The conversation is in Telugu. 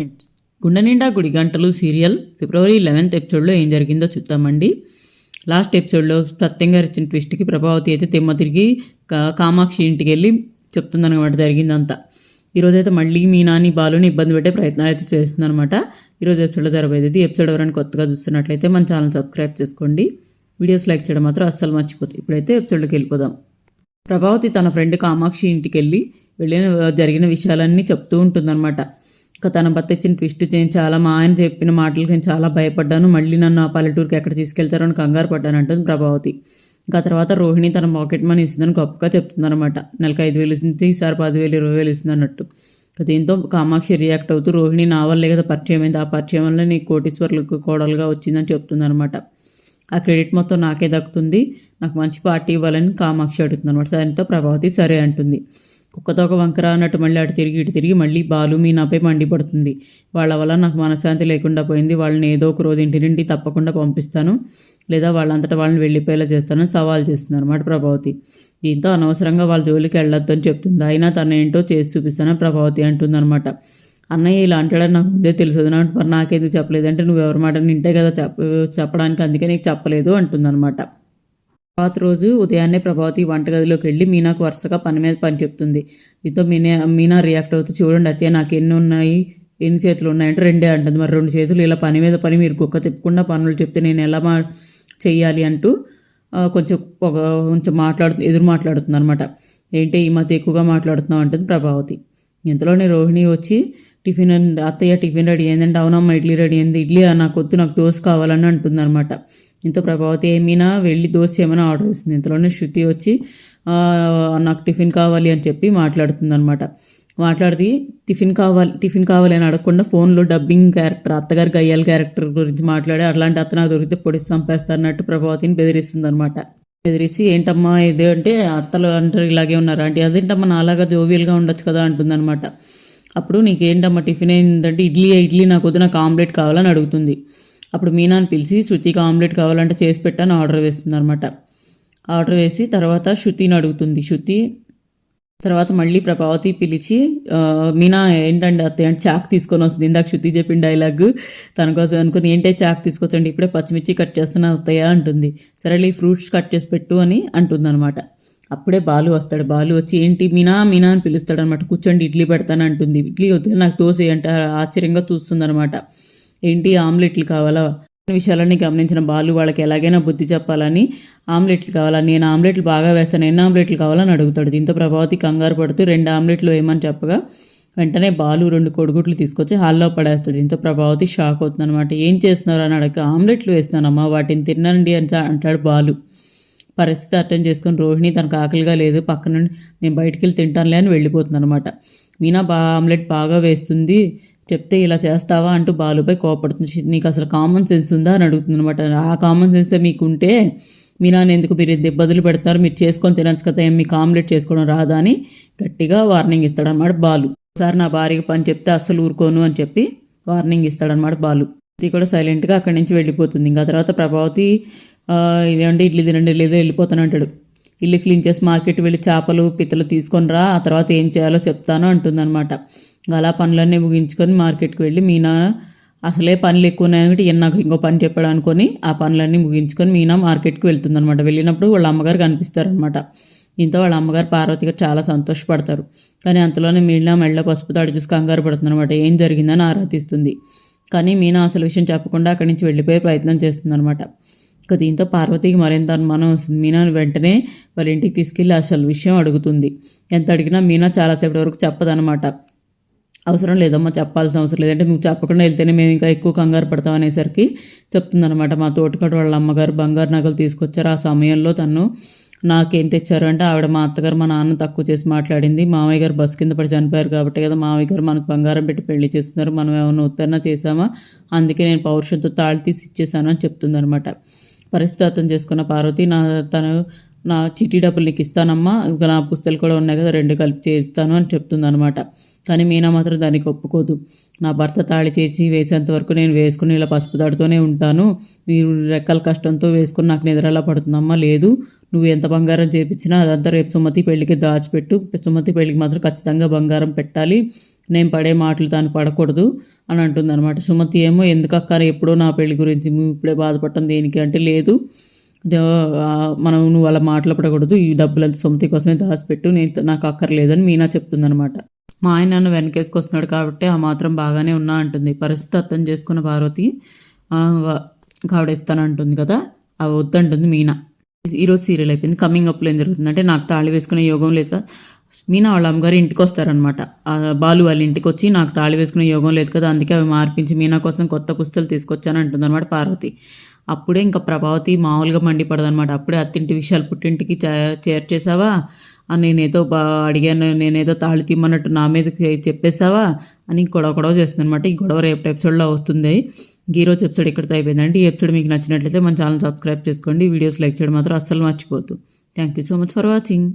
గుండె నిండా గుడి గంటలు సీరియల్. ఫిబ్రవరి లెవెన్త్ ఎపిసోడ్లో ఏం జరిగిందో చూద్దామండి. లాస్ట్ ఎపిసోడ్లో సత్యంగా ఇచ్చిన ట్విస్ట్కి ప్రభావతి అయితే తిమ్మ తిరిగి కా- కామాక్షి ఇంటికి వెళ్ళి చెప్తుందన్నమాట జరిగిందంతా. ఈరోజు అయితే మళ్ళీ మీనాని బాలుని ఇబ్బంది పెట్టే ప్రయత్నాలు అయితే చేస్తుందన్నమాట. ఈరోజు ఎపిసోడ్లో జరగబోయేది ఈ ఎపిసోడ్ ఎవరైనా కొత్తగా చూస్తున్నట్లయితే మన ఛానల్ సబ్స్క్రైబ్ చేసుకోండి. వీడియోస్ లైక్ చేయడం మాత్రం అస్సలు మర్చిపోతుంది ఇప్పుడైతే ఎపిసోడ్లోకి వెళ్ళిపోదాం. ప్రభావతి తన ఫ్రెండ్ కామాక్షి ఇంటికి వెళ్ళి వెళ్ళిన జరిగిన విషయాలన్నీ చెప్తూ ఉంటుందన్నమాట. ఇంకా తన భర్త ఇచ్చిన ట్విస్ట్ నేను చాలా మా ఆయన చెప్పిన మాటలకి నేను చాలా భయపడ్డాను. మళ్ళీ నన్ను ఆ పల్లెటూరుకి ఎక్కడ తీసుకెళ్తారో అని కంగారు పడ్డాను అంటుంది ప్రభావతి. ఇంకా తర్వాత రోహిణి తన పాకెట్ మనీ ఇస్తుందని గొప్పగా చెప్తుందన్నమాట. నెలకు ఐదు వేలు ఇస్తుంది ఈసారి పదివేలు ఇరవై వేలు ఇస్తుంది అన్నట్టు. దీంతో కామాక్షి రియాక్ట్ అవుతూ రోహిణి నా వల్లే కదా పరిచయం అయింది ఆ పరిచయం వల్ల నీ కోటీశ్వర్లకు కోడలుగా వచ్చిందని చెప్తుందన్నమాట. ఆ క్రెడిట్ మొత్తం నాకే దక్కుతుంది నాకు మంచి పార్టీ ఇవ్వాలని కామాక్షి అడుగుతుంది అనమాట దాంతో ప్రభావతి సరే అంటుంది. కుక్కతోక ఒక వంకర అన్నట్టు మళ్ళీ అటు తిరిగి ఇటు తిరిగి మళ్ళీ బాలు మీ నాపై మండిపడుతుంది వాళ్ళ వల్ల నాకు మనశ్శాంతి లేకుండా పోయింది. వాళ్ళని ఏదో ఒక రోజు ఇంటి నుండి తప్పకుండా పంపిస్తాను. లేదా వాళ్ళంతటా వాళ్ళని వెళ్ళిపోయేలా చేస్తానని సవాల్ చేస్తుంది అనమాట ప్రభావతి. దీంతో అనవసరంగా వాళ్ళ జోలికి వెళ్ళొద్దు అని చెప్తుంది. అయినా తన ఏంటో చేసి చూపిస్తానని ప్రభావతి అంటుందన్నమాట అన్నయ్య ఇలా అంటాడని నాకు ముందే తెలుసు నాకు మరి నాకెందుకు చెప్పలేదంటే నువ్వు ఎవరి మాట నింటే కదా చెప్ప చెప్పడానికి అందుకే నీకు చెప్పలేదు అంటుందన్నమాట తర్వాత రోజు ఉదయాన్నే ప్రభావతి వంటగదిలోకి వెళ్ళి మీనాకు వరుసగా పని మీద పని చెప్తుంది. దీంతో మీనా మీనా రియాక్ట్ అవుతూ చూడండి అత్తయ్య నాకు ఎన్ని ఉన్నాయి ఎన్ని చేతులు ఉన్నాయంటే రెండే అంటుంది. మరి రెండు చేతులు ఇలా పని మీద పని మీరు కుక్క తిప్పకుండా పనులు చెప్తే నేను ఎలా మా చెయ్యాలి అంటూ కొంచెం ఒక కొంచెం మాట్లాడు ఎదురు మాట్లాడుతుంది అనమాట ఏంటి ఈ మధ్య ఎక్కువగా మాట్లాడుతున్నావు? అంటుంది ప్రభావతి. ఇంతలోనే రోహిణి వచ్చి టిఫిన్ అత్తయ్య టిఫిన్ రెడీ అయిందంటే అవునమ్మా ఇడ్లీ రెడీ అయింది. ఇడ్లీ ఆ, నాకు వద్దు నాకు దోశ కావాలని అంటుంది అనమాట ఇంత ప్రభావతి ఏమైనా వెళ్ళి దోశ ఏమైనా ఆర్డర్ చేసింది? ఇంతలోనే శృతి వచ్చి నాకు టిఫిన్ కావాలి అని చెప్పి మాట్లాడుతుంది అనమాట మాట్లాడి టిఫిన్ కావాలి టిఫిన్ కావాలి అని అడగకుండా ఫోన్లో డబ్బింగ్ క్యారెక్టర్ అత్తగారి గయ్యాల క్యారెక్టర్ గురించి మాట్లాడి అట్లాంటి అత్త నాకు దొరికితే పొడిచి చంపేస్తారన్నట్టు ప్రభావతిని బెదిరిస్తుంది అనమాట బెదిరించి ఏంటమ్మా ఇది అంటే అత్తలు అంటారు ఇలాగే ఉన్నారు? అంటే అదేంటమ్మా నాలాగా జోవియల్గా ఉండొచ్చు కదా అంటుందన్నమాట. అప్పుడు నీకేంటమ్మా టిఫిన్ ఏంటంటే ఇడ్లీ ఇడ్లీ నాకు వద్దు నాకు ఆమ్లెట్ కావాలని అడుగుతుంది. అప్పుడు మీనాని పిలిచి శృతికి ఆమ్లెట్ కావాలంటే చేసి పెట్టని ఆర్డర్ వేస్తుంది అనమాట ఆర్డర్ వేసి తర్వాత శృతిని అడుగుతుంది. శృతి తర్వాత మళ్ళీ ప్రభావతి పిలిచి మీనా ఏంటండి అత్తయ్య అంటే చాక్ తీసుకొని వస్తుంది. ఇందాక శృతి చెప్పిన డైలాగ్ తన కోసం అనుకుని ఏంటే చాక్ తీసుకొచ్చండి ఇప్పుడే పచ్చిమిర్చి కట్ చేస్తున్నా అత్తయ్య అంటుంది. సరేలే ఫ్రూట్స్ కట్ చేసి పెట్టు అని అంటుంది అనమాట అప్పుడే బాలు వస్తాడు. బాలు వచ్చి ఏంటి మీనా మీనా అని పిలుస్తాడు అనమాట కూర్చోండి ఇడ్లీ పెడతాను అంటుంది. ఇడ్లీ వద్దు నాకు దోశ అంటే ఆశ్చర్యంగా చూస్తుంది అనమాట ఏంటి ఆమ్లెట్లు కావాలా? విషయాలన్నీ గమనించిన బాలు వాళ్ళకి ఎలాగైనా బుద్ధి చెప్పాలని ఆమ్లెట్లు కావాలా? నేను ఆమ్లెట్లు బాగా వేస్తాను ఎన్ని ఆమ్లెట్లు కావాలని అడుగుతాడు. దీంతో ప్రభావతి కంగారు పడుతూ రెండు ఆమ్లెట్లు వేయమని చెప్పగా వెంటనే బాలు రెండు కొడుగుట్లు తీసుకొచ్చి హాల్లో పడేస్తాడు. దీంతో ప్రభావతి షాక్ అవుతుంది అనమాట ఏం చేస్తున్నారు? అని అడగ. ఆమ్లెట్లు వేస్తున్నానమ్మా వాటిని తినండి అని అంటాడు బాలు. పరిస్థితి అర్థం చేసుకొని రోహిణి తనకు ఆకలిగా లేదు. పక్కన నుండి నేను బయటికి వెళ్ళి తింటానులే అని వెళ్ళిపోతుంది అనమాట మీనా బా ఆమ్లెట్ బాగా వేస్తుంది. చెప్తే ఇలా చేస్తావా అంటూ బాలుపై కోపడుతుంది. నీకు అసలు కామన్ సెన్స్ ఉందా అని అడుగుతుంది అనమాట ఆ కామన్ సెన్స్ మీకుంటే నాన్న ఎందుకు మీరు బదులు పెడతారు? మీరు చేసుకొని తినచ్చు కదా ఏం మీకు ఆమ్లెట్ చేసుకోవడం రాదా అని గట్టిగా వార్నింగ్ ఇస్తాడనమాట బాలు. సార్ నా భార్యకి పని చెప్తే అస్సలు ఊరుకోను అని చెప్పి వార్నింగ్ ఇస్తాడనమాట బాలు. ఇది కూడా సైలెంట్గా అక్కడి నుంచి వెళ్ళిపోతుంది. ఇంకా తర్వాత ప్రభావతి "ఆ, ఇదేంటి ఇడ్లీ తినండి లేదో వెళ్ళిపోతాను అంటాడు. ఇల్లు క్లీన్ చేసి మార్కెట్ వెళ్ళి చేపలు పిత్తలు తీసుకొని రా ఆ తర్వాత ఏం చేయాలో చెప్తాను అంటుందన్నమాట. అలా పనులన్నీ ముగించుకొని మార్కెట్కి వెళ్ళి మీనా అసలే పనులు ఎక్కువ ఉన్నాయని ఈయన నాకు ఇంకో పని చెప్పాడు అనుకొని ఆ పనులన్నీ ముగించుకొని మీనా మార్కెట్కి వెళ్తుందనమాట వెళ్ళినప్పుడు వాళ్ళ అమ్మగారు కనిపిస్తారనమాట దీంతో వాళ్ళ అమ్మగారు పార్వతి గారు చాలా సంతోషపడతారు. కానీ అంతలోనే మీనా మెళ్ళ పసుపు తాడు చూసి కంగారు పడుతుంది అనమాట ఏం జరిగిందని ఆరా తీస్తుంది కానీ మీనా అసలు విషయం చెప్పకుండా అక్కడి నుంచి వెళ్ళిపోయే ప్రయత్నం చేస్తుందనమాట ఇక దీంతో పార్వతికి మరింత అనుమానం వస్తుంది. మీనాను వెంటనే వాళ్ళ ఇంటికి తీసుకెళ్ళి అసలు విషయం అడుగుతుంది. ఎంత అడిగినా మీనా చాలాసేపటి వరకు చెప్పదనమాట అవసరం లేదమ్మా చెప్పాల్సిన అవసరం లేదంటే మీకు చెప్పకుండా వెళ్తేనే మేము ఇంకా ఎక్కువ కంగారు పడతాం అనేసరికి చెప్తుందనమాట మా తోటకాడు వాళ్ళ అమ్మగారు బంగారు నగలు తీసుకొచ్చారు. ఆ సమయంలో తను నాకేం తెచ్చారు అంటే ఆవిడ మా అత్తగారు మా నాన్న తక్కువ చేసి మాట్లాడింది. మామయ్య గారు బస్సు కింద పడి చనిపోయారు కాబట్టి కదా మామయ్య గారు మనకు బంగారం పెట్టి పెళ్ళి చేస్తున్నారు. మనం ఏమైనా ఉత్తరణ చేసామా అందుకే నేను పౌరుషంతో తాళి తీసి ఇచ్చేసాను అని చెప్తుందనమాట పరిస్థితి అర్థం చేసుకున్న పార్వతి నా తను నా చిట్టి డబ్బులు నీకు ఇస్తానమ్మా ఇంకా నా పుస్తకాలు కూడా ఉన్నాయి కదా రెండు కలిపి చేస్తాను అని చెప్తుందనమాట కానీ మీనా మాత్రం దానికి ఒప్పుకోదు. నా భర్త తాళి చేసి వేసేంత వరకు నేను వేసుకుని ఇలా పసుపు తాడుతూనే ఉంటాను. మీరు రెక్కల కష్టంతో వేసుకుని నాకు నిద్రలా పడుతుందమ్మా లేదు. నువ్వు ఎంత బంగారం చేపించినా అదంతా రేపు సుమతి పెళ్ళికి దాచిపెట్టు. సుమతి పెళ్ళికి మాత్రం ఖచ్చితంగా బంగారం పెట్టాలి. నేను పడే మాటలు తాను పడకూడదు అని అంటుంది అనమాట సుమతి ఏమో ఎందుకు ఎప్పుడో నా పెళ్ళి గురించి ఇప్పుడే బాధపడటం దేనికి అంటే లేదు. మనం నువ్వు అలా మాట్లాడకూడదు ఈ డబ్బులంతా సుమతి కోసమే దాచిపెట్టు నేను నాకు అక్కర్లేదని మీనా చెప్తుందనమాట మా ఆయన నన్ను వెనకేసుకొస్తున్నాడు కాబట్టి ఆ మాత్రం బాగానే ఉన్నా అంటుంది. పరిస్థితి అర్థం చేసుకున్న పార్వతి ఆ, కదా అవి వద్దంటుంది మీనా. ఈరోజు సీరియల్ అయిపోయింది. కమింగ్ అప్లో ఏం జరుగుతుంది. అంటే నాకు తాళి వేసుకునే యోగం లేదు మీనా వాళ్ళ అమ్మగారు ఇంటికి వస్తారనమాట బాలు వాళ్ళ ఇంటికి వచ్చి నాకు తాళి వేసుకునే యోగం లేదు కదా అందుకే అవి మార్పించి మీనా కోసం కొత్త పుస్తలు తీసుకొచ్చాను అంటుందన్నమాట పార్వతి. అప్పుడే ఇంకా ప్రభావతి మామూలుగా మండిపడదనమాట అప్పుడే అత్తింటి విషయాలు పుట్టింటికి చే- చేర్చేసావా ఆ నేనేదో బా అడిగాను నేనేదో తాళి తీమ్మన్నట్టు నా మీద చెప్పేసావా అని గొడవ గొడవ చేస్తుంది అనమాట ఈ గొడవ రేపు ఎపిసోడ్లో వస్తుంది. ఈ రోజు ఎపిసోడ్ ఇక్కడితో అయిపోయిందండి. ఈ ఎపిసోడ్ మీకు నచ్చినట్లయితే మన ఛానల్ సబ్స్క్రైబ్ చేసుకోండి. వీడియోస్ లైక్ చేయడం మాత్రం అస్సలు మర్చిపోద్దు thank you so much for watching.